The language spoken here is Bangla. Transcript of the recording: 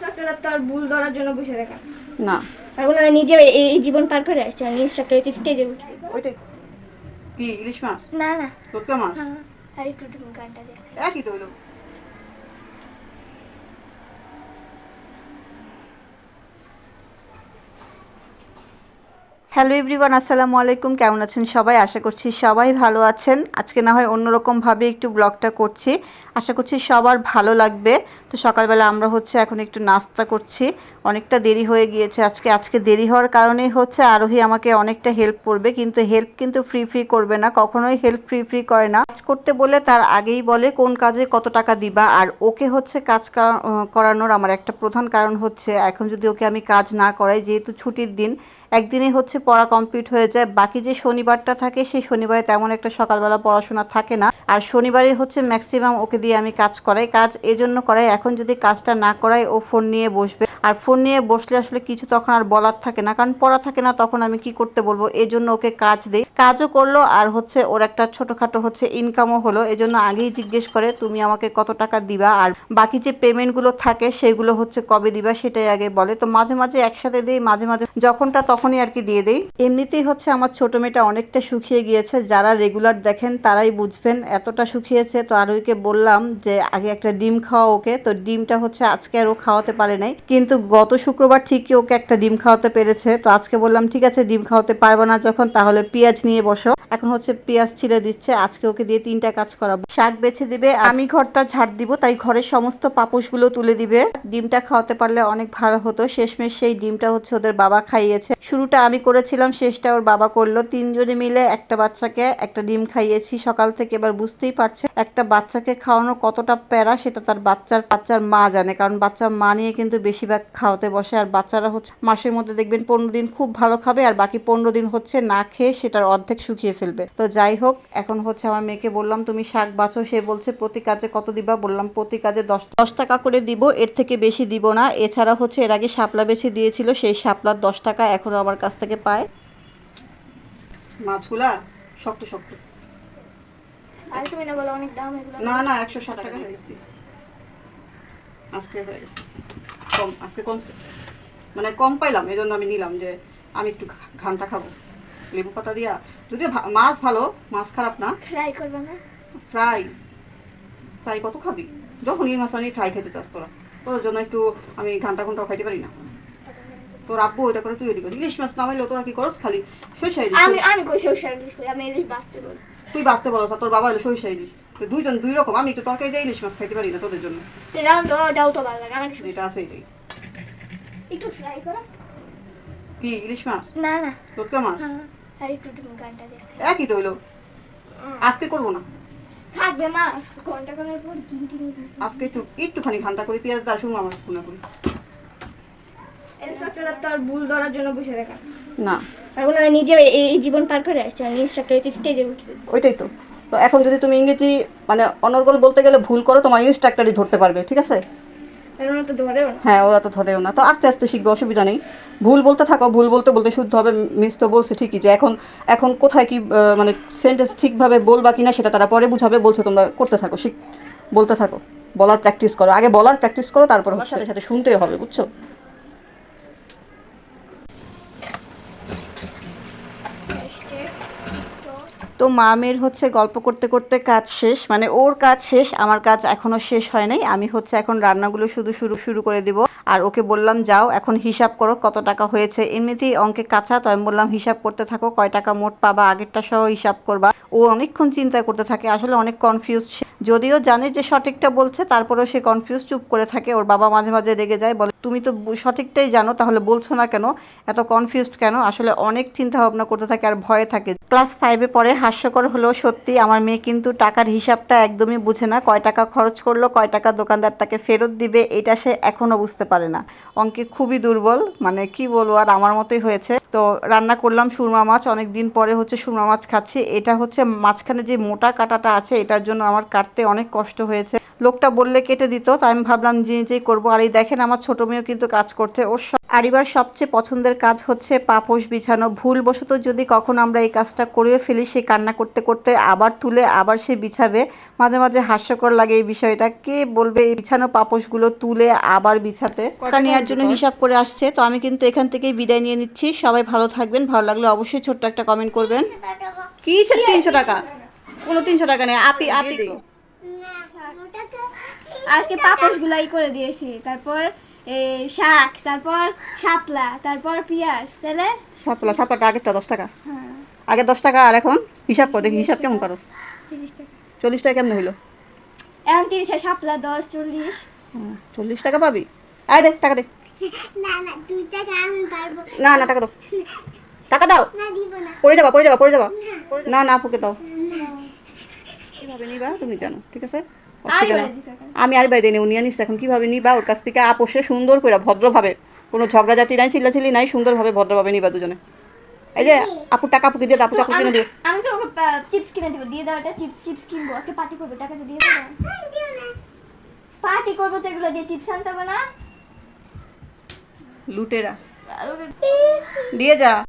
ইনস্ট্রাক্টররা তো আর ভুল ধরার জন্য বসে না। আর ওনারা নিজে এই জীবন পার করে আসছে আমি স্টেজে উঠছি। ওইটাই। কি ইলিশ মাছ? না না। মাছ? হ্যাঁ আর একটু গানটা দেখ একই তো হইল হ্যালো এভরিওয়ান আসসালামু আলাইকুম। কেমন আছেন সবাই? আশা করছি সবাই ভালো আছেন। আজকে না হয় অন্যরকমভাবে একটু ব্লগটা করছি। আশা করছি সবার ভালো লাগবে। তো সকালবেলা আমরা হচ্ছে এখন একটু নাস্তা করছি। অনেকটা দেরি হয়ে গিয়েছে আজকে। আজকে দেরি হওয়ার কারণেই হচ্ছে আরোহী আমাকে অনেকটা হেল্প করবে। কিন্তু হেল্প কিন্তু ফ্রি ফ্রি করবে না। কখনোই হেল্প ফ্রি ফ্রি করে না। কাজ করতে বলে তার আগেই বলে কোন কাজে কত টাকা দিবা। আর ওকে হচ্ছে কাজ করানোর আমার একটা প্রধান কারণ হচ্ছে এখন যদি ওকে আমি কাজ না করাই, যেহেতু ছুটির দিন, একদিনে হচ্ছে পড়া কমপ্লিট হয়ে যায়। বাকি যে শনিবারটা থাকে, সেই শনিবারে তেমন একটা সকালবেলা পড়াশোনা থাকে না। আর শনিবারে হচ্ছে ম্যাক্সিমাম ওকে দিয়ে আমি কাজ করাই। কাজ এজন্য করাই। এখন যদি কাজটা না করাই, ও ফোন নিয়ে বসবে। আর ফোন নিয়ে বসলে আসলে কিছু তখন আর বলার থাকে না। কারণ পড়া থাকে না, তখন আমি কি করতে বলব? এজন্য ওকে কাজ দিই। কাজও করল আর হচ্ছে ওর একটা ছোটখাটো হচ্ছে ইনকামও হলো। এজন্য আগেই জিজ্ঞেস করে, তুমি আমাকে কত টাকা দিবা? আর বাকি যে পেমেন্টগুলো থাকে, সেগুলো হচ্ছে কবে দিবা? সেটাই আগে বলে। তো মাঝে মাঝে একসাথে দিই, মাঝে মাঝে যখনটা তখনই আর কি দিয়ে দিই। এমনিতেই হচ্ছে আমার ছোট মেয়েটা অনেকটা শুকিয়ে গিয়েছে। যারা রেগুলার দেখেন, তারাই বুঝবেন এতটা শুকিয়েছে তো আর ওইকে বললাম যে, আগে একটা ডিম খাওয়া ওকে। তো ডিমটা হচ্ছে আজকে আর ও খাওয়াতে পারে নাই। কিন্তু গত শুক্রবার ঠিকই ওকে একটা ডিম খাওয়াতে পেরেছে, তো আজকে বললাম, ঠিক আছে, ডিম খাওয়াতে পারব না যখন, তাহলে পেঁয়াজ নিয়ে বসো। এখন হচ্ছে পেঁয়াজ ছিলে দিচ্ছে, আজকে ওকে দিয়ে তিনটা কাজ করাবো। শাক বেছে দিবে আমি ঘরটা ঝাড় দিব, তাই ঘরের সমস্ত পাপোশগুলো তুলে দিবে। ডিমটা খাওয়াতে পারলে অনেক ভালো হতো, শেষমেশ সেই ডিমটা হচ্ছে ওদের বাবা খাইয়েছে। শুরুটা আমি করেছিলাম, শেষটা ওর বাবা করল। তিনজনে মিলে একটা বাচ্চাকে একটা ডিম খাইয়েছি, সকাল থেকে এবার বুঝতেই পারছে, একটা বাচ্চাকে খাওয়ানো কতটা প্যারা, সেটা তার বাচ্চার বাচ্চার মা জানে। কারণ বাচ্চার মা নিয়ে কিন্তু বেশিরভাগ খাওয়াতে বসে আর বাচ্চারা হচ্ছে মাসের মধ্যে দেখবেন পনেরো দিন খুব ভালো খাবে আর বাকি পনেরো দিন হচ্ছে না খেয়ে সেটার অর্ধেক শুকিয়ে ফেলবে। তো যাই হোক এখন হচ্ছে আমার মেয়েকে বললাম তুমি শাক বাছো? সে বলছে প্রতি কাজে কত দিবা? বললাম প্রতি কাজে দশ দশ টাকা করে দিব এর থেকে বেশি দিব না। এছাড়া হচ্ছে এর আগে শাপলা বেছে দিয়েছিল সেই শাপলার দশ টাকা এখনও আমার কাছ থেকে পায়। মাছগুলা শক্ত শক্ত। না বলো অনেক দাম এগুলো। না না একশো ষাট টাকা হয়ে গেছে আজকে হয়ে গেছে কম আজকে কমছে মানে কম পাইলাম এই জন্য আমি নিলাম যে আমি একটু ঘা- ঘানটা খাব। লেবু পাতা দিয়া যদিও মাছ ভালো মাছ খারাপ না। ফ্রাই করবে না? ফ্রাই ফ্রাই কত খাবি? যখন এই মাছ আনি ফ্রাই খেতে চাস তোরা। তোর জন্য একটু আমি ঘানটা ঘন্টাও খাইতে পারি না। তোর আব্বু ওইটা করে তুই করি ইলিশ মাছ নামাইলেও তোরা কি করস খালি? সরিষা ইলিশ আমি আমি কই সরষার ইলিশ আমি ইলিশ বাঁচতে বলি। তুই বাঁচতে বলছ তোর বাবা হলো সরিষা ইলিশ। দুইজন দুই রকম। আমি একটু তরকারি দিয়ে ইলিশ মাছ খাইতে পারি না তোদের জন্য। তো তো ভালো লাগে আমার এটা আছে এটাই। একটু ফ্রাই করো। কি ইলিশ মাছ? না না। তোরকা মাছ? হ্যাঁ আর একটু দেখ একই তো হইল। আজকে করব না? থাকবে মা ঘণ্টা করার পর কিন কিনে আজকে একটু একটুখানি ঘান্টা করি পেঁয়াজ দা শুকনো মাছ করি। তো আর ভুল ধরার জন্য বসে রাখা না। আর ওনারা নিজে এই জীবন পার করে আসছে ইনস্ট্রাক্টর স্টেজে উঠছি। ওইটাই তো। তো এখন যদি তুমি ইংরেজি মানে অনর্গল বলতে গেলে ভুল করো তোমার ইনস্ট্রাক্টরই ধরতে পারবে ঠিক আছে? আর ওনারা তো ধরেও না। হ্যাঁ ওরা তো ধরেও না। তো আস্তে আস্তে শিখবে অসুবিধা নেই। ভুল বলতে থাকো ভুল বলতে বলতে শুদ্ধ হবে মিস তো বলছে ঠিকই যে এখন এখন কোথায় কি মানে সেন্টেন্স ঠিকভাবে বলবা কিনা সেটা তারা পরে বুঝাবে বলছে তোমরা করতে থাকো শিখ বলতে থাকো। বলার প্র্যাকটিস করো। আগে বলার প্র্যাকটিস করো তারপর হচ্ছে। সাথে সাথে শুনতেই হবে বুঝছ? তো মামের হচ্ছে গল্প করতে করতে কাজ শেষ মানে ওর কাজ শেষ, আমার কাজ এখনও শেষ হয় নাই, আমি হচ্ছে এখন রান্নাগুলো শুধু শুরু শুরু করে দিব। আর ওকে বললাম, যাও, এখন হিসাব করো কত টাকা হয়েছে। এমনিতেই অঙ্কে কাঁচা, তো আমি বললাম, হিসাব করতে থাকো, কয় টাকা মোট পাবা, আগেরটা সহ হিসাব করবা। ও অনেকক্ষণ চিন্তা করতে থাকে, আসলে অনেক কনফিউজ যদিও জানে যে সঠিকটা বলছে, তারপরেও সে কনফিউজ চুপ করে থাকে। ওর বাবা মাঝে মাঝে রেগে যায়, বলে, তুমি তো সঠিকটাই জানো, তাহলে বলছো না কেন? এত কনফিউজড কেন? আসলে অনেক চিন্তা ভাবনা করতে থাকে আর ভয়ে থাকে। ক্লাস ফাইভে পরে হাস্যকর হলেও সত্যি আমার মেয়ে কিন্তু টাকার হিসাবটা একদমই বুঝে না। কয় টাকা খরচ করল, কয় টাকা দোকানদার তাকে ফেরত দিবে, এটা সে এখনও বুঝতে পারে না। অঙ্কে খুবই দুর্বল মানে কি বলব আর আমার মতোই হয়েছে। তো রান্না করলাম সুরমা মাছ অনেক দিন পরে হচ্ছে সুরমা মাছ খাচ্ছি। এটা হচ্ছে মাঝখানে যে মোটা কাটাটা আছে, এটার জন্য আমার কাটতে অনেক কষ্ট হয়েছে। লোকটা বললে কেটে দিত তাই আমি ভাবলাম যে নিজেই করব। আর এই দেখেন আমার ছোট মেয়েও কিন্তু কাজ করছে। ওর সব আরিবার সবচেয়ে পছন্দের কাজ হচ্ছে পাপোশ বিছানো। ভুলবশত যদি কখন আমরা এই কাজটা করে ফেলি সে কান্না করতে করতে আবার তুলে আবার সে বিছাবে। মাঝে মাঝে হাস্যকর লাগে এই বিষয়টা। কে বলবে এই বিছানো পাপোশগুলো তুলে আবার বিছাতে? টাকা নেওয়ার জন্য হিসাব করে আসছে। তো আমি কিন্তু এখান থেকেই বিদায় নিয়ে নিচ্ছি। সবাই ভালো থাকবেন। ভালো লাগলে অবশ্যই ছোট্ট একটা কমেন্ট করবেন। কি তিনশো টাকা? কোনো তিনশো টাকা নেই। আপি আপি আজকে পাপোশ গুলাই করে দিয়েছি। তারপর শাক তারপর শাপলা তারপর পেঁয়াজ তাহলে? সাপলা সাপলাটা আগেরটা দশ টাকা। হ্যাঁ। আগে দশ টাকা আর এখন হিসাব কর দেখি হিসাব কেমন টাকা। চল্লিশ টাকা কেমন হইল? এখন তিরিশে শাপলা দশ চল্লিশ। হুম, চল্লিশ টাকা পাবি। আয় দে টাকা দে। না না দুই টাকা আমি পারব। না না টাকা দাও। টাকা দাও। না দিব না। পড়ে যাবা পড়ে যাবা পড়ে যাবা। না। না আপুকে দাও। কীভাবে নিবা তুমি জানো ঠিক আছে? আমি আর বাইরে নেই উনিয়া নিচ্ছে এখন কীভাবে নিবা? ওর কাছ থেকে আপোষে সুন্দর করে ভদ্রভাবে। কোনো ঝগড়াঝাটি নাই চিল্লাচিল্লি নাই সুন্দরভাবে ভদ্রভাবে নিবা দুজনে। এই যে আপু টাকা আপুকে দিয়ে আপু চাকু কিনে দিও। আমি তো চিপস কিনে দেবো দিয়ে দাও এটা চিপস চিপস কিনবো। আজকে পার্টি করব টাকাটা দিয়ে দেবো। দিও পার্টি করব তো এগুলো দিয়ে চিপস আনতে হবে না? লুটেরা। দিয়ে যা।